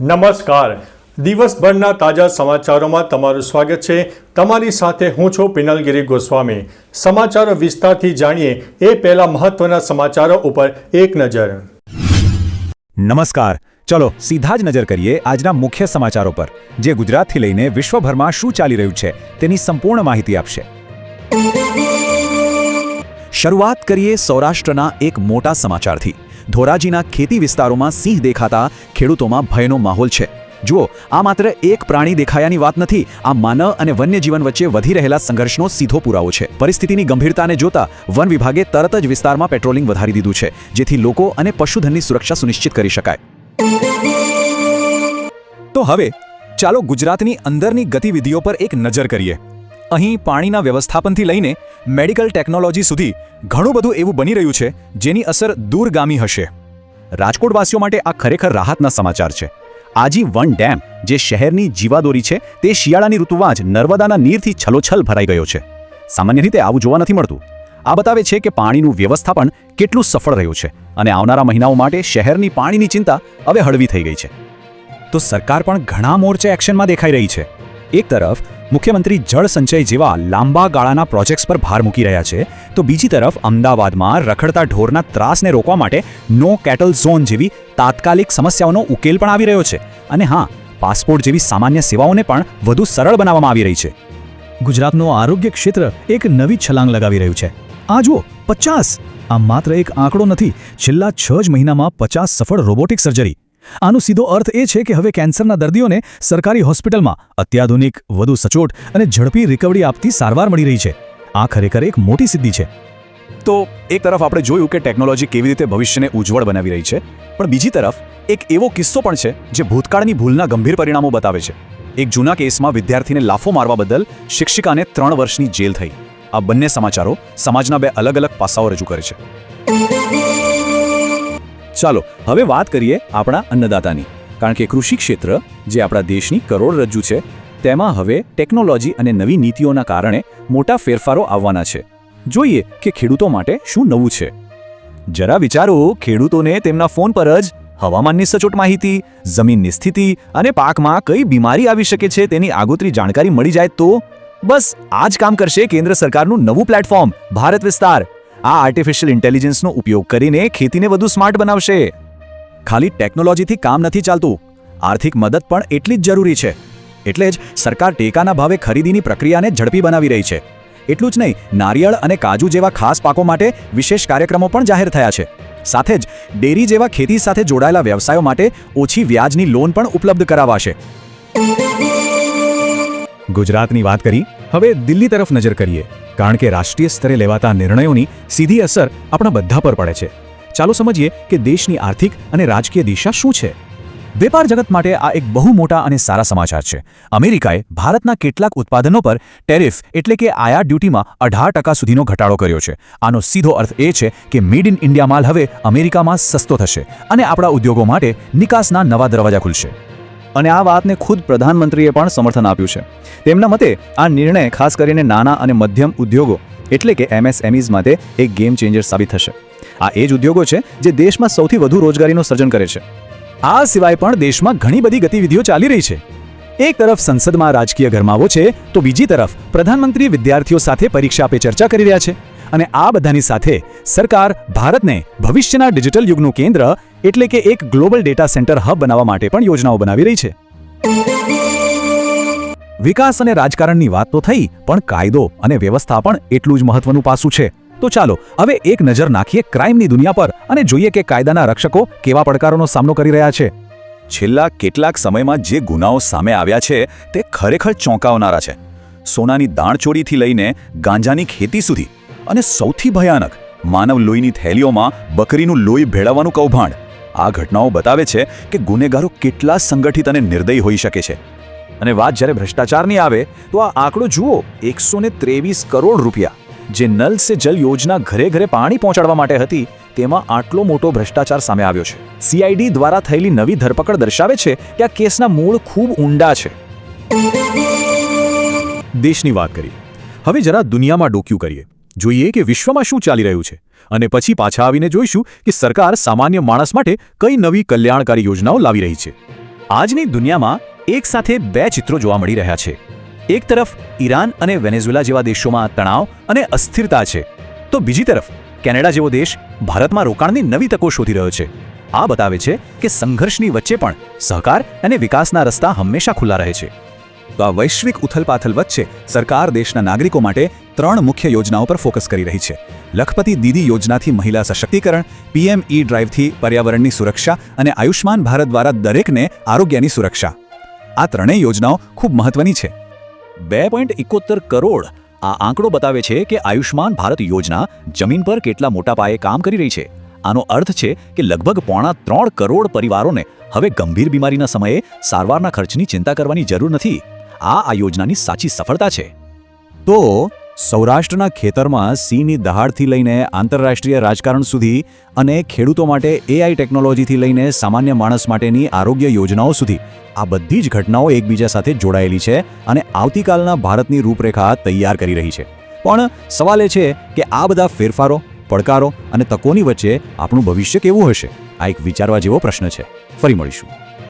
નમસ્કાર. દિવસભરના તાજા સમાચારોમાં તમારું સ્વાગત છે. તમારી સાથે હું છું પિનલગીરી ગોસ્વામી. સમાચારો વિસ્તારથી જાણીએ એ પહેલા મહત્વના સમાચારો ઉપર એક નજર. નમસ્કાર. ચલો સીધા જ નજર કરીએ આજના મુખ્ય સમાચારો પર, જે ગુજરાતથી લઈને વિશ્વભરમાં શું ચાલી રહ્યું છે તેની સંપૂર્ણ માહિતી આપશે. શરૂઆત કરીએ સૌરાષ્ટ્રના એક મોટા સમાચારથી. ધોરાજીના ખેતી વિસ્તારોમાં સિંહ દેખાતા ખેડૂતોમાં ભયનો માહોલ છે. જુઓ, આ માત્ર એક પ્રાણી દેખાયાની વાત નથી, આ માનવ અને વન્યજીવન વચ્ચે વધી રહેલા સંઘર્ષનો સીધો પુરાવો છે. પરિસ્થિતિની ગંભીરતાને જોતા વન વિભાગે તરત જ વિસ્તારમાં પેટ્રોલિંગ વધારી દીધું છે, જેથી લોકો અને પશુધનની સુરક્ષા સુનિશ્ચિત કરી શકાય. તો હવે, ચાલો ગુજરાતની અંદરની ગતિવિધિઓ પર એક નજર કરીએ. અહીં પાણીના વ્યવસ્થાપનથી લઈને મેડિકલ ટેકનોલોજી સુધી ઘણું બધું એવું બની રહ્યું છે, જેની અસર દૂરગામી હશે. રાજકોટવાસીઓ માટે આ ખરેખર રાહતના સમાચાર છે. આજી વન ડેમ, જે શહેરની જીવાદોરી છે, તે શિયાળાની ઋતુમાં જ નર્મદાના નીરથી છલોછલ ભરાઈ ગયો છે. સામાન્ય રીતે આવું જોવા નથી મળતું. આ બતાવે છે કે પાણીનું વ્યવસ્થાપન કેટલું સફળ રહ્યું છે અને આવનારા મહિનાઓ માટે શહેરની પાણીની ચિંતા હવે હળવી થઈ ગઈ છે. તો સરકાર પણ ઘણા મોરચે એક્શનમાં દેખાઈ રહી છે. એક તરફ મુખ્યમંત્રી જળ સંચય જેવા લાંબા ગાળાના પ્રોજેક્ટ્સ પર ભાર મૂકી રહ્યા છે. તો બીજી તરફ અમદાવાદમાં રખડતા ઢોરના ત્રાસને રોકવા માટે નો કેટલ ઝોન જેવી તાત્કાલિક સમસ્યાઓનો ઉકેલ પણ આવી રહ્યો છે. અને હા, પાસપોર્ટ જેવી સામાન્ય સેવાઓને પણ વધુ સરળ બનાવવામાં આવી રહી છે. ગુજરાતનું આરોગ્ય ક્ષેત્ર એક નવી છલાંગ લગાવી રહ્યું છે. આ જુઓ, પચાસ! આ માત્ર એક આંકડો નથી, છેલ્લા છ જ મહિનામાં પચાસ સફળ રોબોટિક સર્જરી આનો સીધો અર્થ એ છે કે હવે કેન્સરના દર્દીઓને સરકારી હોસ્પિટલમાં અત્યાધુનિક, વધુ સચોટ અને ઝડપી રિકવરી આપતી સારવાર મળી રહી છે. આ ખરેખર એક મોટી સિદ્ધિ છે. તો એક તરફ આપણે જોયું કે ટેકનોલોજી કેવી રીતે ભવિષ્યને ઉજ્જવળ બનાવી રહી છે, પણ બીજી તરફ એક એવો કિસ્સો પણ છે જે ભૂતકાળની ભૂલના ગંભીર પરિણામો બતાવે છે. એક જૂના કેસમાં વિદ્યાર્થીને લાફો મારવા બદલ શિક્ષિકાને ત્રણ વર્ષની જેલ થઈ. આ બંને સમાચારો સમાજના બે અલગ અલગ પાસાઓ રજૂ કરે છે. ચાલો, હવે વાત કરીએ આપણા અન્નદાતાની. કારણ કે કૃષિ ક્ષેત્ર, જે આપણા દેશની કરોડરજ્જુ છે, તેમાં હવે ટેકનોલોજી અને નવી નીતિઓના કારણે મોટા ફેરફારો આવવાના છે. જોઈએ કે ખેડૂતો માટે શું નવું છે. જરા વિચારો, ખેડૂતોને તેમના ફોન પર જ હવામાનની સચોટ માહિતી, જમીનની સ્થિતિ અને પાકમાં કઈ બીમારી આવી શકે છે તેની આગોતરી જાણકારી મળી જાય તો બસ આ જ કામ કરશે કેન્દ્ર સરકારનું નવું પ્લેટફોર્મ, ભારત વિસ્તાર. આ આર્ટિફિશિયલ ઇન્ટેલિજન્સનો ઉપયોગ કરીને ખેતીને વધુ સ્માર્ટ બનાવશે. ખાલી ટેકનોલોજીથી કામ નથી ચાલતું. આર્થિક મદદ પણ એટલી જ જરૂરી છે. એટલે જ સરકાર ટેકાના ભાવે ખરીદીની પ્રક્રિયાને ઝડપી બનાવી રહી છે. એટલું જ નહીં, નારિયેળ અને કાજુ જેવા ખાસ પાકો માટે વિશેષ કાર્યક્રમો પણ જાહેર થયા છે. સાથે જ, ડેરી જેવા ખેતી સાથે જોડાયેલા વ્યવસાયો માટે ઓછી વ્યાજની લોન પણ ઉપલબ્ધ કરાવાશે. ગુજરાતની વાત કરી, હવે દિલ્હી તરફ નજર કરીએ. કારણ કે રાષ્ટ્રીય સ્તરે લેવાતા નિર્ણયોની સીધી અસર આપણા બધા પર પડે છે. ચાલો સમજીએ કે દેશની આર્થિક અને રાજકીય દિશા શું છે. વેપાર જગત માટે આ એક બહુ મોટા અને સારા સમાચાર છે. અમેરિકાએ ભારતના કેટલાક ઉત્પાદનો પર ટેરિફ એટલે કે આયાત ડ્યુટીમાં અઢાર ટકા સુધીનો ઘટાડો કર્યો છે. આનો સીધો અર્થ એ છે કે મેડ ઇન ઇન્ડિયા માલ હવે અમેરિકામાં સસ્તો થશે અને આપણા ઉદ્યોગો માટે નિકાસના નવા દરવાજા ખુલશે. અને આ વાતને ખુદ પ્રધાનમંત્રીએ પણ સમર્થન આપ્યું છે. તેમના મતે, આ નિર્ણય ખાસ કરીને નાના અને મધ્યમ ઉદ્યોગો, એટલે કે એમએસએમઈઝ માટે એક ગેમ ચેન્જર સાબિત થશે. આ એ જ ઉદ્યોગો છે જે દેશમાં સૌથી વધુ રોજગારીનું સર્જન કરે છે. આ સિવાય પણ દેશમાં ઘણી બધી ગતિવિધિઓ ચાલી રહી છે. એક તરફ સંસદમાં રાજકીય ગરમાવો છે, તો બીજી તરફ પ્રધાનમંત્રી વિદ્યાર્થીઓ સાથે પરીક્ષા પે ચર્ચા કરી રહ્યા છે. અને આ બધાની સાથે સરકાર ભારતને ભવિષ્યના ડિજિટલ યુગનું કેન્દ્ર એટલે કે એક ગ્લોબલ ડેટા સેન્ટર હબ બનાવવા માટે પણ યોજનાઓ બનાવી રહી છે. વિકાસ અને રાજકારણની વાત તો થઈ, પણ કાયદો અને વ્યવસ્થા પણ એટલું જ મહત્વનું પાસું છે. તો ચાલો, હવે એક નજર નાખીએ ક્રાઇમની દુનિયા પર અને જોઈએ કે કાયદાના રક્ષકો કેવા પડકારોનો સામનો કરી રહ્યા છે. છેલ્લા કેટલાક સમયમાં જે ગુનાઓ સામે આવ્યા છે, તે ખરેખર ચોંકાવનારા છે. સોનાની દાણચોરીથી લઈને ગાંજાની ખેતી સુધી અને સૌથી ભયાનક, માનવ લોહીની થેલીઓમાં બકરીનું લોહી ભેળવવાનું કૌભાંડ. આ ઘટનાઓ બતાવે છે કે ગુનેગારો કેટલા સંગઠિત અને નિર્દયી હોઈ શકે છે. અને વાત જ્યારે ભ્રષ્ટાચારની આવે, તો આ આંકડો જુઓ, એકસો ત્રેવીસ કરોડ રૂપિયા. જે નલ સે જલ યોજના ઘરે ઘરે પાણી પહોંચાડવા માટે હતી, તેમાં આટલો મોટો ભ્રષ્ટાચાર સામે આવ્યો છે. સીઆઈડી દ્વારા થયેલી નવી ધરપકડ દર્શાવે છે કે આ કેસના મૂળ ખૂબ ઊંડા છે. દેશની વાત કરીએ. હવે જરા દુનિયામાં ડોક્યું કરીએ. જોઈએ કે વિશ્વમાં શું ચાલી રહ્યું છે. અને પછી પાછા આવીને જોઈશું કે સરકાર સામાન્ય માણસ માટે કઈ નવી કલ્યાણકારી યોજનાઓ લાવી રહી છે. આજની દુનિયામાં એક સાથે બે ચિત્રો જોવા મળી રહ્યા છે. એક તરફ ઈરાન અને વેનેઝુએલા જેવા દેશોમાં તણાવ અને અસ્થિરતા છે. તો બીજી તરફ કેનેડા જેવો દેશ ભારતમાં રોકાણની નવી તકો શોધી રહ્યો છે. આ બતાવે છે કે સંઘર્ષની વચ્ચે પણ સહકાર અને વિકાસના રસ્તા હંમેશા ખુલ્લા રહે છે. તો આ વૈશ્વિક ઉથલપાથલ વચ્ચે સરકાર દેશના નાગરિકો માટે ત્રણ મુખ્ય યોજનાઓ પર ફોકસ કરી રહી છે. લખપતિ દીદી યોજનાથી મહિલા સશક્તિકરણ, પીએમ ઈ ડ્રાઈવથી પર્યાવરણની સુરક્ષા અને આયુષ્માન ભારત દ્વારા દરેકને આરોગ્યની સુરક્ષા. આ ત્રણેય યોજનાઓ ખૂબ મહત્વની છે. બે કરોડ આ આંકડો બતાવે છે કે આયુષ્માન ભારત યોજના જમીન પર કેટલા મોટા પાયે કામ કરી રહી છે. આનો અર્થ છે કે લગભગ પોણા ત્રણ કરોડ પરિવારોને હવે ગંભીર બીમારીના સમયે સારવારના ખર્ચની ચિંતા કરવાની જરૂર નથી. આ આ યોજનાની સાચી સફળતા છે. તો સૌરાષ્ટ્રના ખેતરમાં સિંહની દહાડથી લઈને આંતરરાષ્ટ્રીય રાજકારણ સુધી અને ખેડૂતો માટે એઆઈ ટેકનોલોજીથી લઈને સામાન્ય માણસ માટેની આરોગ્ય યોજનાઓ સુધી આ બધી જ ઘટનાઓ એકબીજા સાથે જોડાયેલી છે અને આવતીકાલના ભારતની રૂપરેખા તૈયાર કરી રહી છે. પણ સવાલ એ છે કે આ બધા ફેરફારો, પડકારો અને તકોની વચ્ચે આપણું ભવિષ્ય કેવું હશે? આ એક વિચારવા જેવો પ્રશ્ન છે. ફરી મળીશું.